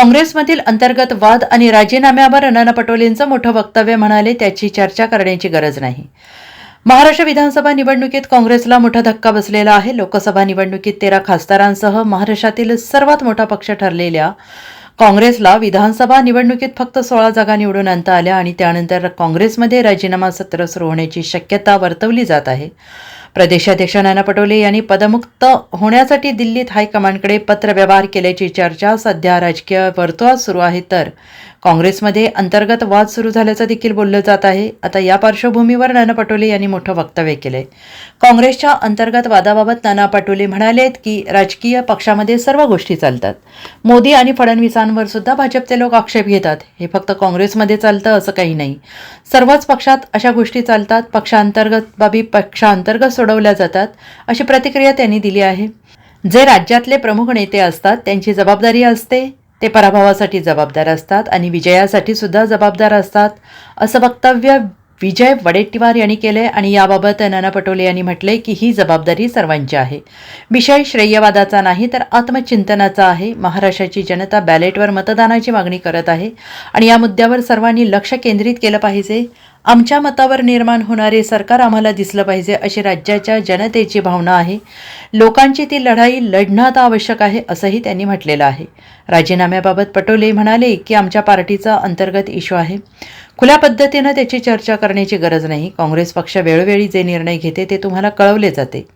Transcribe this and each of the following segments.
काँग्रेसमधील अंतर्गत वाद आणि राजीनाम्यावर नाना पटोलेंचं मोठं वक्तव्य म्हणाले त्याची चर्चा करण्याची गरज नाही. महाराष्ट्र विधानसभा निवडणुकीत काँग्रेसला मोठा धक्का बसलेला आहे. लोकसभा निवडणुकीत तेरा खासदारांसह महाराष्ट्रातील सर्वात मोठा पक्ष ठरलेल्या काँग्रेसला विधानसभा निवडणुकीत फक्त सोळा जागा निवडून आणता आल्या आणि त्यानंतर काँग्रेसमध्ये राजीनामा सत्र सुरू होण्याची शक्यता वर्तवली जात आहे. प्रदेशाध्यक्ष नाना पटोले यांनी पदमुक्त होण्यासाठी दिल्लीत हायकमांडकडे पत्रव्यवहार केल्याची चर्चा सध्या राजकीय वर्तुळात सुरू आहे तर काँग्रेसमध्ये अंतर्गत वाद सुरू झाल्याचं देखील बोललं जात आहे. आता या पार्श्वभूमीवर नाना पटोले यांनी मोठं वक्तव्य केलंय. काँग्रेसच्या अंतर्गत वादाबाबत नाना पटोले म्हणालेत की राजकीय पक्षामध्ये सर्व गोष्टी चालतात. मोदी आणि फडणवीसांवर सुद्धा भाजपचे लोक आक्षेप घेतात. हे फक्त काँग्रेसमध्ये चालतं असं काही नाही. सर्वच पक्षात अशा गोष्टी चालतात. पक्षांतर्गत बाबी पक्षांतर्गत सोडवल्या जातात अशी प्रतिक्रिया त्यांनी दिली आहे. जे राज्यातले प्रमुख नेते असतात त्यांची जबाबदारी असते. ते पराभवासाठी जबाबदार असतात आणि विजयासाठी सुद्धा जबाबदार असतात असं वक्तव्य विजय वडेट्टीवार यांनी केले आणि याबाबत नाना पटोले यांनी म्हटले की ही जबाबदारी सर्वांची आहे. विषय श्रेयवादाचा नाही तर आत्मचिंतनाचा आहे. महाराष्ट्राची जनता बॅलेटवर मतदानाची मागणी करत आहे आणि या मुद्द्यावर सर्वांनी लक्ष केंद्रित केलं पाहिजे. आमच्या मतावर निर्माण होणारे सरकार आम्हाला दिसलं पाहिजे अशी राज्याच्या जनतेची भावना आहे. लोकांची ती लढाई लढणं आता आवश्यक आहे असंही त्यांनी म्हटलेलं आहे. राजीनाम्याबाबत पटोले म्हणाले की आमच्या पार्टीचा अंतर्गत इश्यू आहे. खुल्या पद्धतीनं त्याची चर्चा करण्याची गरज नाही. काँग्रेस पक्ष वेळोवेळी जे निर्णय घेते ते तुम्हाला कळवले जाते.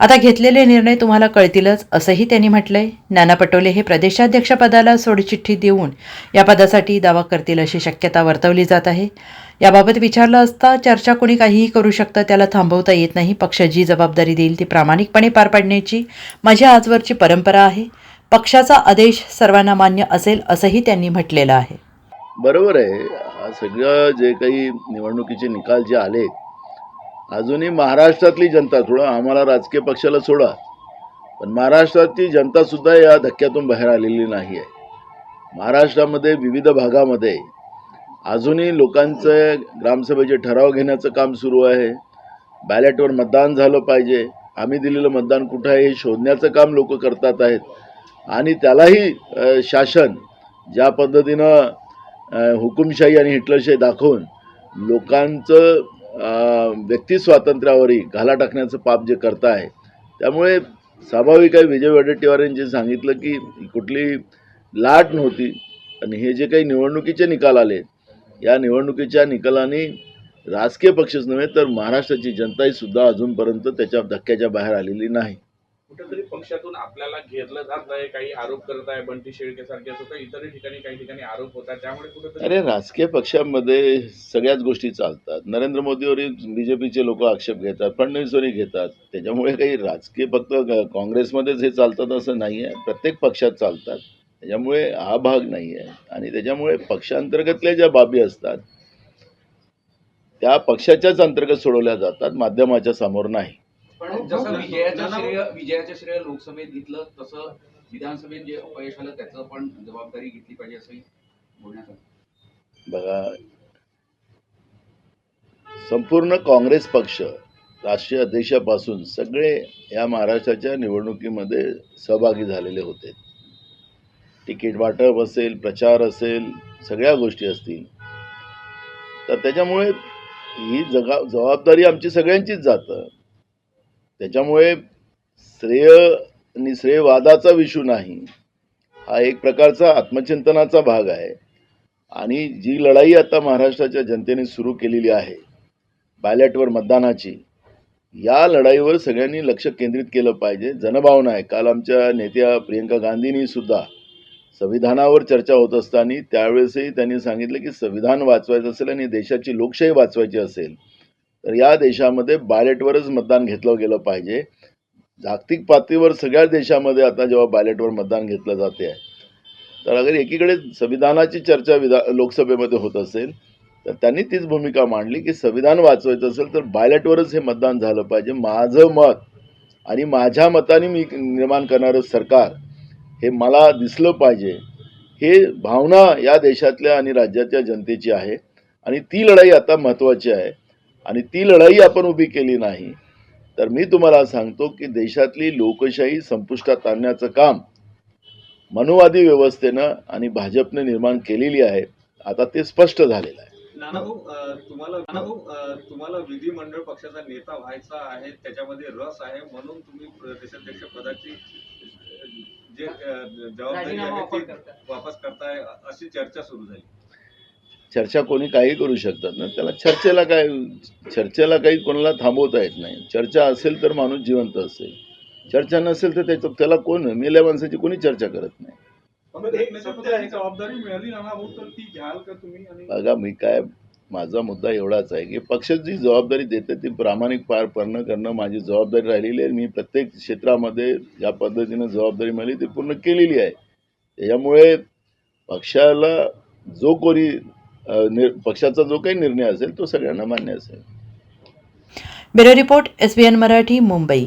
आता घेतलेले निर्णय तुम्हाला कळतीलच असंही त्यांनी म्हटलंय. नाना पटोले हे प्रदेशाध्यक्षपदाला सोडचिठ्ठी देऊन या पदासाठी दावा करतील अशी शक्यता वर्तवली जात आहे. याबाबत विचारलं असता चर्चा कोणी काहीही करू शकतं त्याला थांबवता येत नाही. पक्ष जी जबाबदारी देईल ती प्रामाणिकपणे पार पाडण्याची माझी आजवरची परंपरा आहे. पक्षाचा आदेश सर्वांना मान्य असेल असंही त्यांनी म्हटलेलं आहे. बरोबर आहे. सगळं जे काही निवडणुकीचे निकाल जे आले अजूनही महाराष्ट्रातली जनता थोडं आम्हाला राजकीय पक्षाला सोडा. पण महाराष्ट्रातली जनतासुद्धा या धक्क्यातून बाहेर आलेली नाही आहे महाराष्ट्रामध्ये विविध भागामध्ये अजूनही लोकांचं ग्रामसभेचे ठराव घेण्याचं काम सुरू आहे. बॅलेटवर मतदान झालं पाहिजे. आम्ही दिलेलं मतदान कुठं आहे हे शोधण्याचं काम लोक करतात आहेत. आणि त्यालाही शासन ज्या पद्धतीनं हुकुमशाही आणि हिटलरशाही दाखवून लोकांचं व्यक्ती स्वातंत्र्यावरही घाला टाकण्याचं पाप जे करताय त्यामुळे स्वाभाविक आहे विजय वडेट्टीवारांनी जे सांगितलं की कुठली लाट नव्हती आणि हे जे काही निवडणुकीचे निकाल आले या निवडणुकीच्या निकालाने राजकीय पक्षच नव्हे तर महाराष्ट्राची जनताही सुद्धा अजूनपर्यंत त्याच्या धक्क्याच्या बाहेर आलेली नाही. कुठेतरी पक्षातून आपल्याला घेरलं जात आहे काही आरोप करत आहे बंटी शेळके सारखे असं काही इतर ठिकाणी काही ठिकाणी आरोप होतात त्यामुळे कुठेतरी अरे राजकीय पक्षांमध्ये सगळ्याच गोष्टी चालतात. नरेंद्र मोदीवरही बीजेपीचे लोक आक्षेप घेतात फडणवीसवरही घेतात. त्याच्यामुळे काही राजकीय फक्त काँग्रेसमध्येच हे चालतात असं नाही आहे. प्रत्येक पक्षात चालतात. त्याच्यामुळे हा भाग नाही आहे. आणि त्याच्यामुळे पक्षांतर्गतल्या ज्या बाबी असतात त्या पक्षाच्याच अंतर्गत सोडवल्या जातात माध्यमाच्या समोर नाही. पण जसं विजयाचं श्रेय विजयाचं श्रेय लोकसभेत घेतलं तसं विधानसभेत जे अपयश आलं त्याचं पण जबाबदारी घेतली पाहिजे असंही बोलण्यात आलं बघा संपूर्ण काँग्रेस पक्ष राष्ट्रीय अध्यक्षापासून सगळे या महाराष्ट्राच्या निवडणुकीमध्ये सहभागी झालेले होते. तिकीट वाटप असेल प्रचार असेल सगळ्या गोष्टी असतील. तर त्याच्यामुळे ही जगा जबाबदारी आमची सगळ्यांचीच जातं. त्याच्यामुळे श्रेय आणि श्रेयवादाचा विषू नाही. हा एक प्रकारचा आत्मचिंतनाचा भाग आहे. आणि जी लढाई आता महाराष्ट्राच्या जनतेने सुरू केलेली आहे बॅलेटवर मतदानाची या लढाईवर सगळ्यांनी लक्ष केंद्रित केलं पाहिजे. जनभावना आहे. काल आमच्या नेत्या प्रियंका गांधींनी सुद्धा संविधानावर चर्चा होत असताना त्यावेळेसही त्यांनी सांगितलं की संविधान वाचवायचं असेल आणि देशाची लोकशाही वाचवायची असेल तर या देशामध्ये बॅलेटवरच मतदान घेतलं गेलं पाहिजे. जागतिक पातळीवर सगळ्याच देशामध्ये आता जेव्हा बॅलेटवर मतदान घेतलं जाते आहे तर अगर एकीकडे संविधानाची चर्चा विधा लोकसभेमध्ये होत असेल तर त्यांनी तीच भूमिका मांडली की संविधान वाचवायचं असेल तर बायलेटवरच हे मतदान झालं पाहिजे. माझं मत आणि माझ्या मताने मी निर्माण करणारं सरकार हे मला दिसलं पाहिजे. हे भावना या देशातल्या आणि राज्याच्या जनतेची आहे आणि ती लढाई आता महत्त्वाची आहे. आणि ती लढाई आपण उभी केली नाही. तर मी तुम्हाला सांगतो की देशातली लोकशाही संपुष्टात आणण्याचं काम मनुवादी व्यवस्थेनं आणि भाजपने निर्माण केलेली आहे. आता ते स्पष्ट झालेलं आहे. नानाभाऊ तुम्हाला नानाभाऊ अ, तुम्हाला विधिमंडळ पक्षाचा नेता व्हायचा आहे त्याच्यामध्ये रस आहे म्हणून तुम्ही देशाध्यक्ष पदाची जे जबाबदारी आहे ती वापस करताय अशी चर्चा सुरू झाली. चर्चा कोणी काही करू शकतात ना त्याला चर्चेला काय चर्चेला काही कोणाला थांबवता येत नाही. चर्चा असेल तर माणूस जिवंत असेल. चर्चा नसेल तर त्याचं त्याला कोण मेल्या माणसाची कोणी चर्चा करत नाही. बघा मी काय माझा मुद्दा एवढाच आहे की पक्ष जी जबाबदारी देते ती प्रामाणिक पार पडणं करणं माझी जबाबदारी राहिलेली आहे. मी प्रत्येक क्षेत्रामध्ये ज्या पद्धतीनं जबाबदारी मिळाली ती पूर्ण केलेली आहे. त्याच्यामुळे पक्षाला जो कोणी निर पक्षाचा जो काही निर्णय असेल तो सगळ्यांना मान्य असेल. Bureau report S B N Marathi Mumbai.